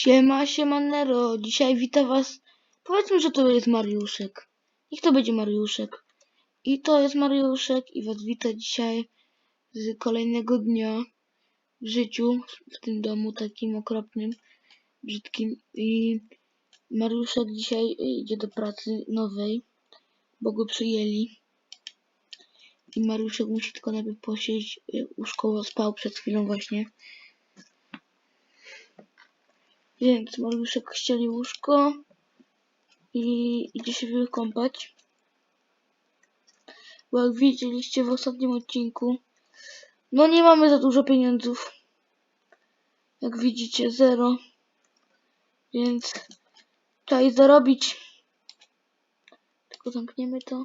Siema, siemanero. Dzisiaj wita was. Powiedzmy, że to jest Mariuszek. Niech to będzie Mariuszek. I to jest Mariuszek i was wita dzisiaj z kolejnego dnia w życiu w tym domu takim okropnym, brzydkim. I Mariuszek dzisiaj idzie do pracy nowej, bo go przyjęli. I Mariuszek musi tylko najpierw posiedzieć. y, Łóżkowo spał przed chwilą właśnie. Więc Mariuszek ścieli łóżko i idzie się wykąpać. Bo jak widzieliście w ostatnim odcinku, no nie mamy za dużo pieniędzów. Jak widzicie, zero. Więc trzeba je zarobić. Tylko zamkniemy to.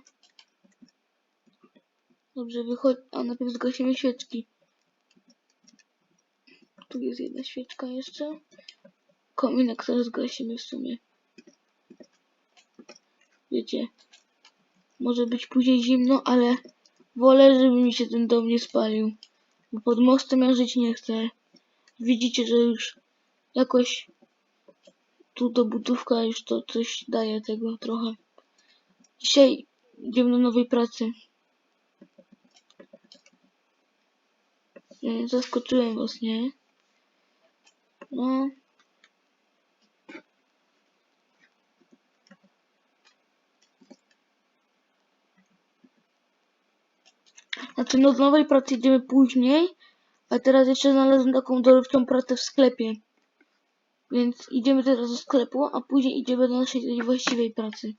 Dobrze, wychodź. A najpierw zgasimy świeczki. Tu jest jedna świeczka jeszcze. Kominek też zgasimy w sumie. Wiecie, może być później zimno, ale wolę, żeby mi się ten dom nie spalił. Bo pod mostem ja żyć nie chcę. Widzicie, że już jakoś tu dobudówka już to coś daje tego trochę. Dzisiaj idziemy do nowej pracy. Nie, Zaskoczyłem was, nie? No. Znaczy, no do nowej pracy idziemy później, a teraz jeszcze znalazłem taką dorywczą pracę w sklepie. Więc idziemy teraz do sklepu, a później idziemy do naszej właściwej pracy.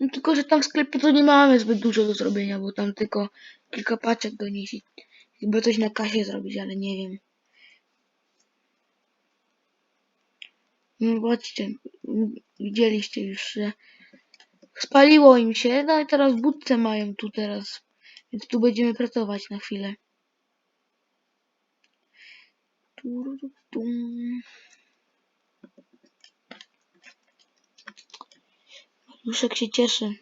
No tylko, że tam w sklepie to nie mamy zbyt dużo do zrobienia, bo tam tylko kilka paczek donieść chyba coś na kasie zrobić, ale nie wiem. No zobaczcie, widzieliście już, że spaliło im się, no i teraz budce mają tu teraz, więc tu będziemy pracować na chwilę. Duszek się cieszy.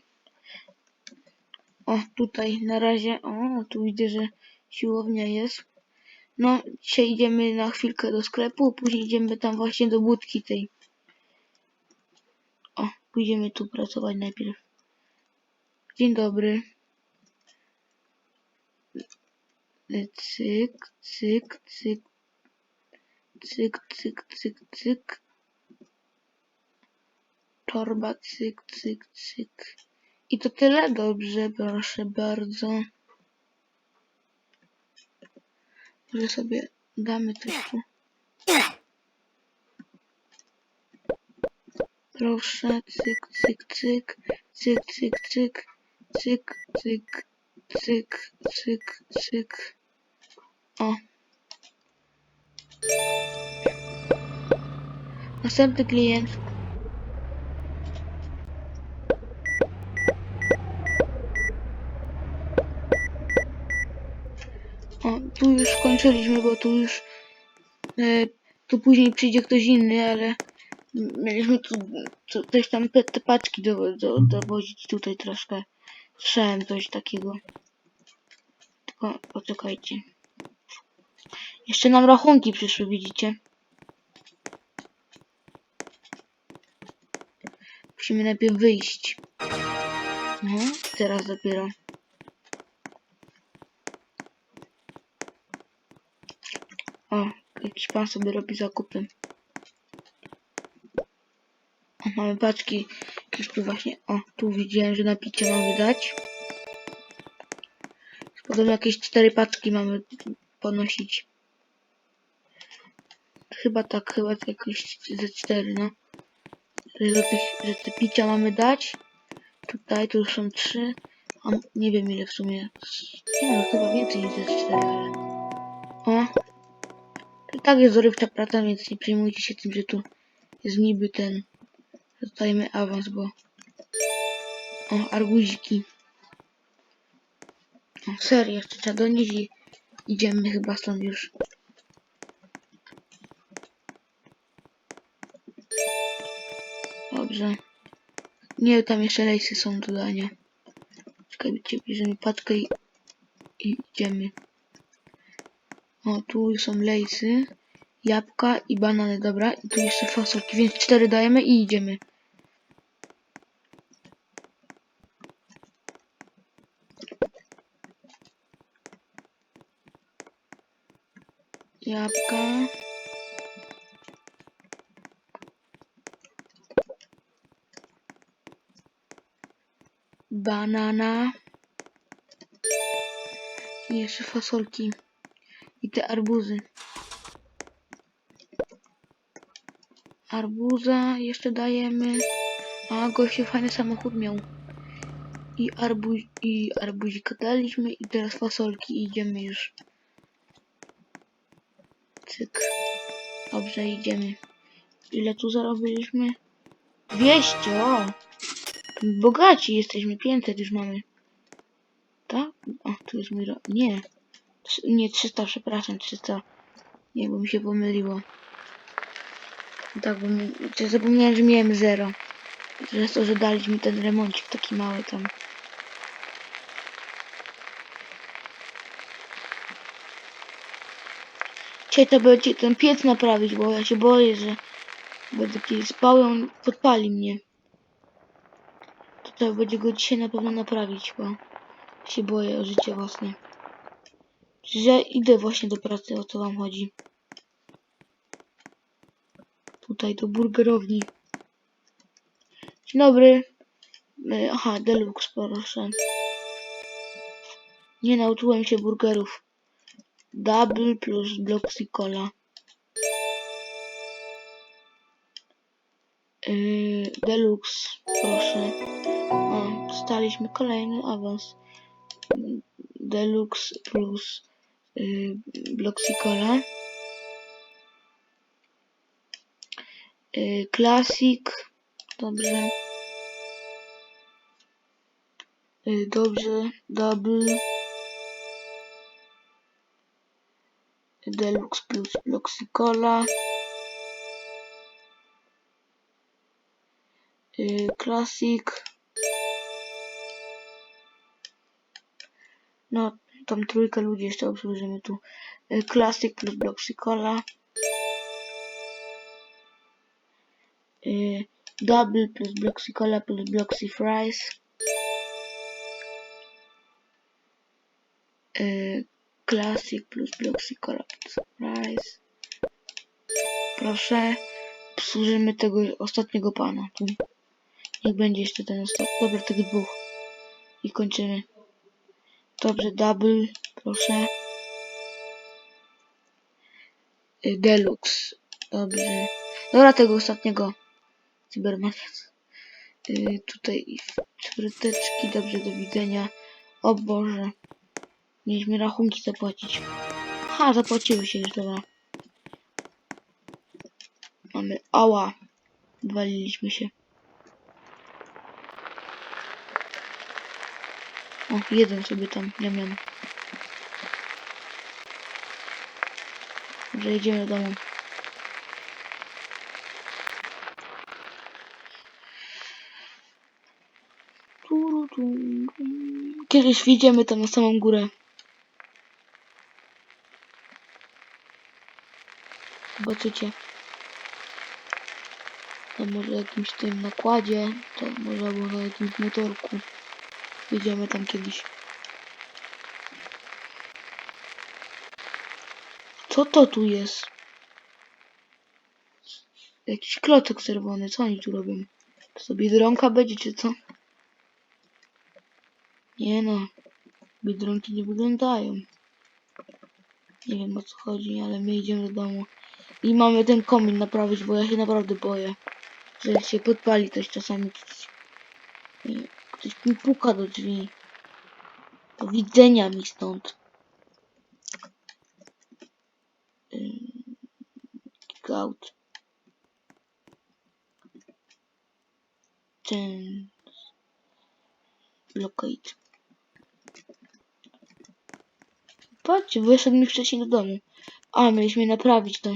O, tutaj na razie, o, tu widzę, że siłownia jest. No, dzisiaj idziemy na chwilkę do sklepu, później idziemy tam właśnie do budki tej. Pójdziemy tu pracować najpierw. Dzień dobry. Cyk, cyk, cyk. Cyk, cyk, cyk, cyk. Torba, cyk, cyk, cyk. I to tyle? Dobrze, proszę bardzo. Może sobie damy coś tu. Proszę, cyk, cyk, cyk, cyk, cyk, cyk, cyk, cyk, cyk, cyk, cyk. O. Następny klient. O, tu już skończyliśmy, bo tu już e, tu później przyjdzie ktoś inny, ale mieliśmy tu, tu też tam te paczki do, do, dowozić tutaj troszkę. Słyszałem coś takiego. Tylko poczekajcie. Jeszcze nam rachunki przyszły, widzicie? Musimy najpierw wyjść. No, teraz dopiero. O, jakiś pan sobie robi zakupy. Mamy paczki. Jakieś tu właśnie. O, tu widziałem, że na picie mamy dać. Potem jakieś cztery paczki mamy ponosić. Chyba tak, chyba jakieś ze cztery, no. Że, że te picia mamy dać. Tutaj tu już są trzy. A nie wiem ile w sumie. Nie no, chyba więcej niż ze cztery, ale. O, to tak jest dorywcza praca, więc nie przejmujcie się tym, że tu jest niby ten. Dostajemy awans, bo. O, arbuziki. O, serio, jeszcze trzeba donieść i idziemy chyba stąd już. Dobrze. Nie, tam jeszcze lejsy są do dania. Czekajcie, bierzemy paczkę i, i idziemy. O, tu są lejsy, jabłka i banany, dobra. I tu jeszcze fasolki, więc cztery dajemy i idziemy. Jabłka. Banana. I jeszcze fasolki. I te arbuzy. Arbuza jeszcze dajemy. A, gościu fajny samochód miał. I, arbu i arbuzika daliśmy i teraz fasolki idziemy już. Cyk. Dobrze, idziemy. Ile tu zarobiliśmy? 200, o! Bogaci jesteśmy, 500 już mamy. Tak? O, tu jest mój... Nie. Nie, 300, przepraszam, 300. Nie, bo mi się pomyliło. Tak, bo mi... zapomniałem, że miałem 0. Przez to, że daliśmy ten remoncik taki mały tam. Dzisiaj to będzie ten piec naprawić, bo ja się boję, że będę kiedyś spał i on podpali mnie. To trzeba będzie go dzisiaj na pewno naprawić, bo się boję o życie własne. Że idę właśnie do pracy, o co wam chodzi. Tutaj do burgerowni. Dzień dobry. E, Aha, deluxe, proszę. Nie nauczyłem się burgerów. Double plus bloxy cola. Yy, deluxe, proszę. O, dostaliśmy kolejny awans. Deluxe plus yy, bloxy cola. Yy. Dobrze. Yy, dobrze. Double. Deluxe plus bloxy cola. Yy, Classic. No, tam trójkę ludzi jeszcze obsłużymy tu. Yy, Classic plus Bloxy Cola. Yy, Double plus Bloxy Cola plus Bloxy Fries. Classic plus Bloxy Cola plus Fries. Proszę, obsłużymy tego ostatniego pana. Niech będzie jeszcze ten ostatni. Dobra, tych dwóch. I kończymy. Dobrze, double, proszę. Y, Deluxe. Dobrze. Dobra, tego ostatniego. Cybermaniac. Y, tutaj fryteczki. Dobrze, do widzenia. O Boże. Mieliśmy rachunki zapłacić. Ha, zapłaciły się już, dobra. Mamy. Ała. Waliliśmy się. O, jeden sobie tam, ja miałem. Dobrze, jedziemy do domu. Kiedyś wjedziemy tam na samą górę. Zobaczycie. To może jakimś tym nakładzie, to może albo na jakimś motorku. Jedziemy tam kiedyś. Co to tu jest? Jakiś klocek czerwony, co oni tu robią? To sobie biedronka będzie, czy co? Nie no, biedronki nie wyglądają. Nie wiem o co chodzi, ale my idziemy do domu. I mamy ten komin naprawić, bo ja się naprawdę boję, że się podpali coś czasami. I Ktoś mi puka do drzwi. Do widzenia mi stąd. Kick out. Ten. Blockade. Patrzcie, wyszedł mi wcześniej do domu. A, mieliśmy naprawić to.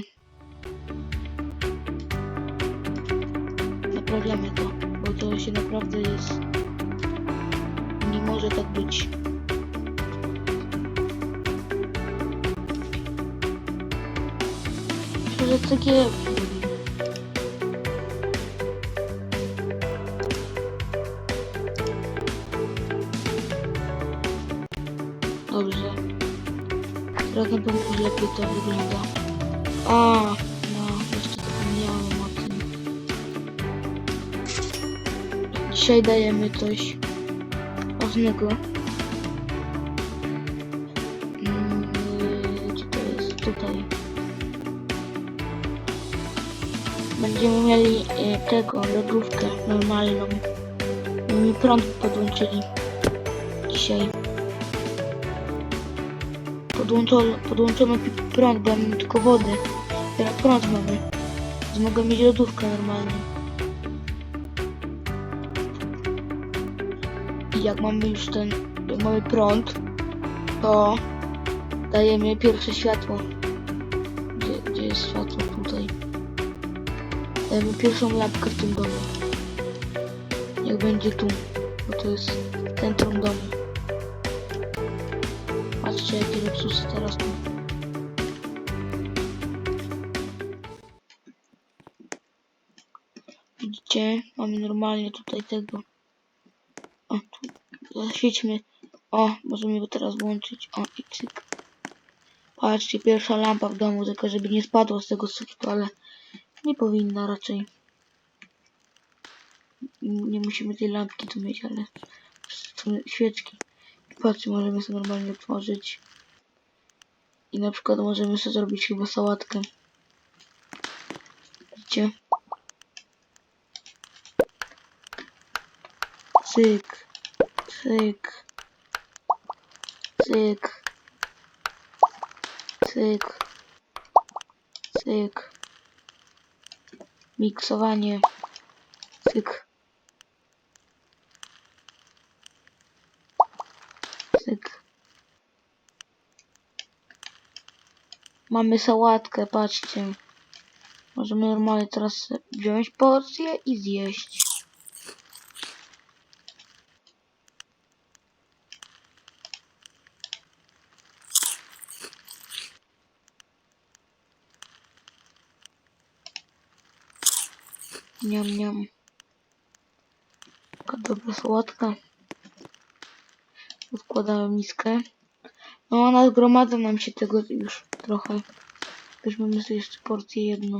Naprawiamy to, bo to się naprawdę jest... Nie może tak być. jest takie... Dobrze. Teraz na pewno lepiej to wygląda. A, Dzisiaj dajemy coś ważnego. Mm, Gdzie to jest? Tutaj. Będziemy mieli e, tego, lodówkę normalną. Mi prąd podłączyli dzisiaj. Podłączono, podłączono prąd, bo ja mam tylko wodę. Teraz prąd mamy. Więc mogę mieć lodówkę normalnie. Jak mamy już ten, mamy prąd, to dajemy pierwsze światło. Gdzie, gdzie jest światło? Tutaj. Dajemy pierwszą lampkę w tym domu. Jak będzie tu, bo to jest centrum domu. Patrzcie jakie luksusy teraz tu. Widzicie? Mamy normalnie tutaj tego. Zaświećmy. O, możemy go teraz włączyć. O, i cyk. Patrzcie, pierwsza lampa w domu, tylko żeby nie spadła z tego sufitu, ale nie powinna raczej. Nie musimy tej lampki tu mieć, ale świeczki. Patrzcie, możemy sobie normalnie otworzyć. I na przykład możemy sobie zrobić chyba sałatkę. Widzicie? Cyk. Cyk. Cyk. Cyk. Cyk. Miksowanie. Cyk. Cyk. Mamy sałatkę, patrzcie. Możemy normalnie teraz wziąć porcję i zjeść. Niam, niam. Taka dobra sałatka. Odkładamy miskę. No, nazgromadza nam się tego już trochę. Weźmiemy sobie jeszcze porcję jedną.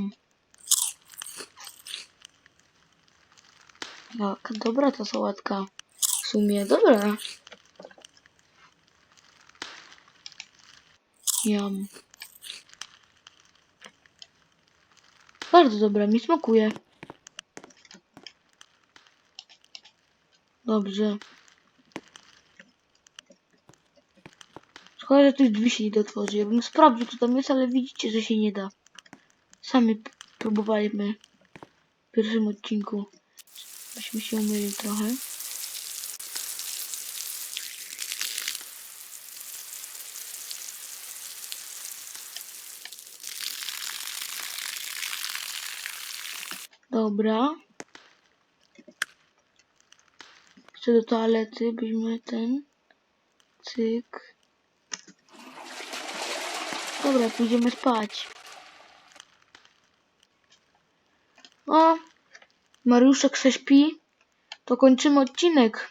Jaka dobra ta sałatka. W sumie dobra. Jam. Bardzo dobra, mi smakuje. Dobrze. Szkoda, że tych drzwi się nie da otworzyć. Ja bym sprawdził, co tam jest, ale widzicie, że się nie da. Sami próbowaliśmy w pierwszym odcinku. Myśmy się umyli trochę. Dobra. Chcę do toalety, byśmy ten. Cyk. Dobra, pójdziemy spać. O, Mariuszek se śpi. To kończymy odcinek.